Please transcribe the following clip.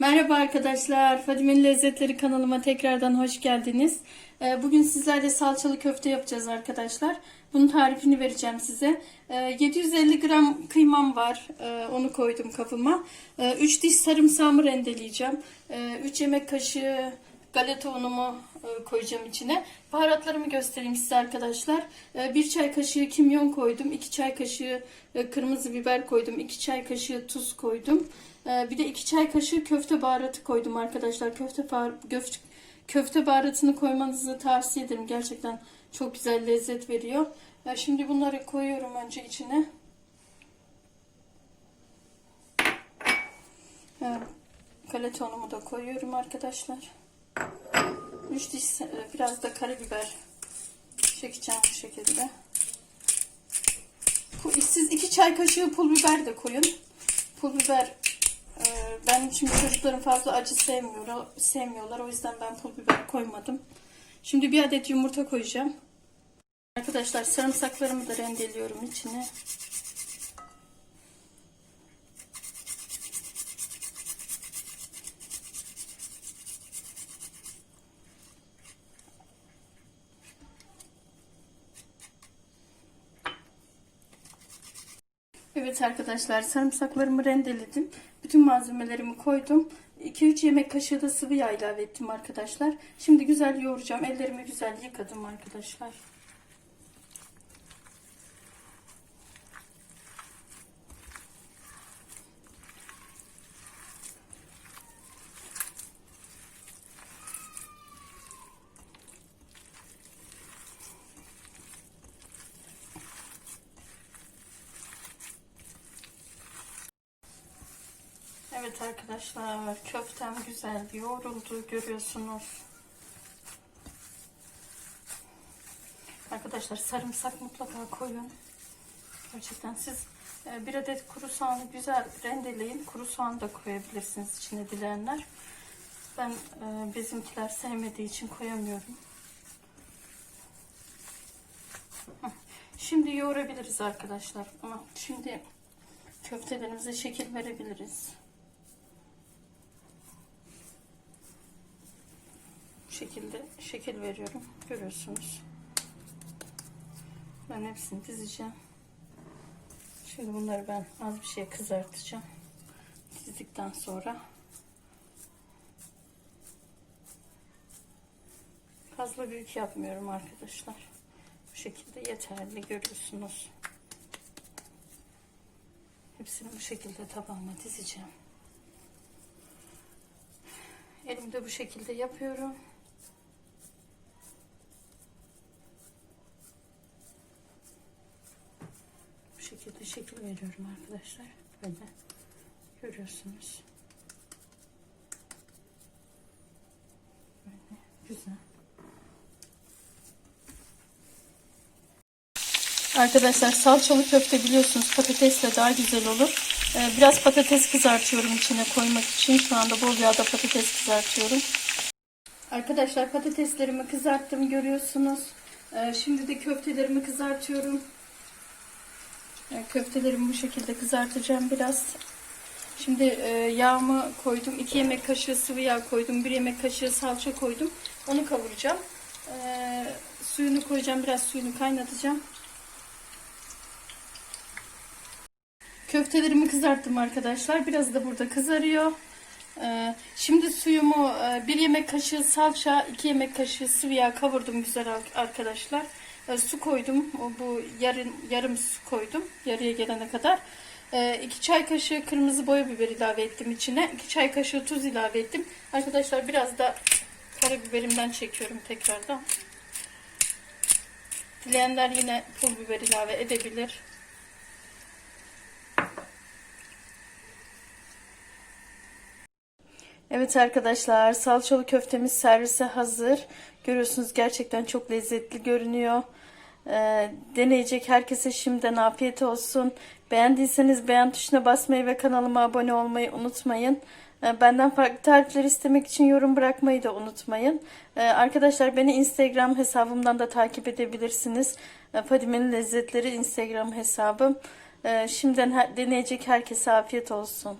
Merhaba arkadaşlar. Fadime'nin Lezzetleri kanalıma tekrardan hoş geldiniz. Ee, Bugün sizlerle salçalı köfte yapacağız arkadaşlar. Bunun tarifini vereceğim size. Ee, 750 gram kıymam var. Ee, Onu koydum kabıma. 3 diş sarımsağımı rendeleyeceğim. 3 yemek kaşığı galeta unumu e, koyacağım içine. Baharatlarımı göstereyim size arkadaşlar. 1 çay kaşığı kimyon koydum. 2 çay kaşığı e, kırmızı biber koydum. 2 çay kaşığı tuz koydum. E, Bir de 2 çay kaşığı köfte baharatı koydum arkadaşlar. Köfte köfte baharatını koymanızı tavsiye ederim. Gerçekten çok güzel lezzet veriyor. E, Şimdi bunları koyuyorum önce içine. E, Galeta unumu da koyuyorum arkadaşlar. 3 diş e, biraz da karabiber çekeceğim bu şekilde. Siz 2 çay kaşığı pul biber de koyun. Pul biber ben şimdi çocuklarım fazla acı sevmiyor, sevmiyorlar. O yüzden ben pul biber koymadım. Şimdi bir adet yumurta koyacağım. Arkadaşlar sarımsaklarımı da rendeliyorum içine. Evet arkadaşlar sarımsaklarımı rendeledim. Bütün malzemelerimi koydum. 2-3 yemek kaşığı da sıvı yağ ilave ettim arkadaşlar. Şimdi güzel yoğuracağım. Ellerimi güzel yıkadım arkadaşlar. Evet arkadaşlar köftem güzel yoğruldu görüyorsunuz. Arkadaşlar sarımsak mutlaka koyun. Gerçekten siz e, bir adet kuru soğanı güzel rendeleyin. Kuru soğan da koyabilirsiniz içine dileyenler. Ben e, bizimkiler sevmediği için koyamıyorum. Şimdi yoğurabiliriz arkadaşlar. Şimdi köftelerimize şekil verebiliriz. Şekilde şekil veriyorum. Görüyorsunuz. Ben hepsini dizeceğim. Şimdi bunları ben az bir şey kızartacağım. Dizdikten sonra fazla büyük yapmıyorum arkadaşlar. Bu şekilde yeterli görüyorsunuz. Hepsini bu şekilde tabağıma dizeceğim. Elimde bu şekilde yapıyorum. Bu şekilde şekil veriyorum arkadaşlar. Böyle görüyorsunuz. Böyle güzel. Arkadaşlar salçalı köfte biliyorsunuz patatesle daha güzel olur. Ee, biraz patates kızartıyorum içine koymak için. Şu anda bol yağda patates kızartıyorum. Arkadaşlar patateslerimi kızarttım görüyorsunuz. Ee, şimdi de köftelerimi kızartıyorum. Ee, köftelerimi bu şekilde kızartacağım biraz. Şimdi e, yağımı koydum. 2 yemek kaşığı sıvı yağ koydum. 1 yemek kaşığı salça koydum. Onu kavuracağım. Ee, suyunu koyacağım. Biraz suyunu kaynatacağım. Köftelerimi kızarttım arkadaşlar. Biraz da burada kızarıyor. Ee, şimdi suyumu e, yemek kaşığı salça, iki yemek kaşığı sıvı yağ kavurdum güzel arkadaşlar. Ee, su koydum. Bu yarım, yarım su koydum. Yarıya gelene kadar. Ee, iki çay kaşığı kırmızı boya biber ilave ettim içine. iki çay kaşığı tuz ilave ettim. Arkadaşlar biraz da karabiberimden çekiyorum tekrardan. Dileyenler yine pul biber ilave edebilir. Evet arkadaşlar salçalı köftemiz servise hazır. Görüyorsunuz gerçekten çok lezzetli görünüyor. Ee, deneyecek herkese şimdiden afiyet olsun. Beğendiyseniz beğen tuşuna basmayı ve kanalıma abone olmayı unutmayın. Ee, benden farklı tarifler istemek için yorum bırakmayı da unutmayın. Ee, arkadaşlar beni Instagram hesabımdan da takip edebilirsiniz. Ee, Fadime'nin Lezzetleri Instagram hesabım. Şimdiden deneyecek herkese afiyet olsun.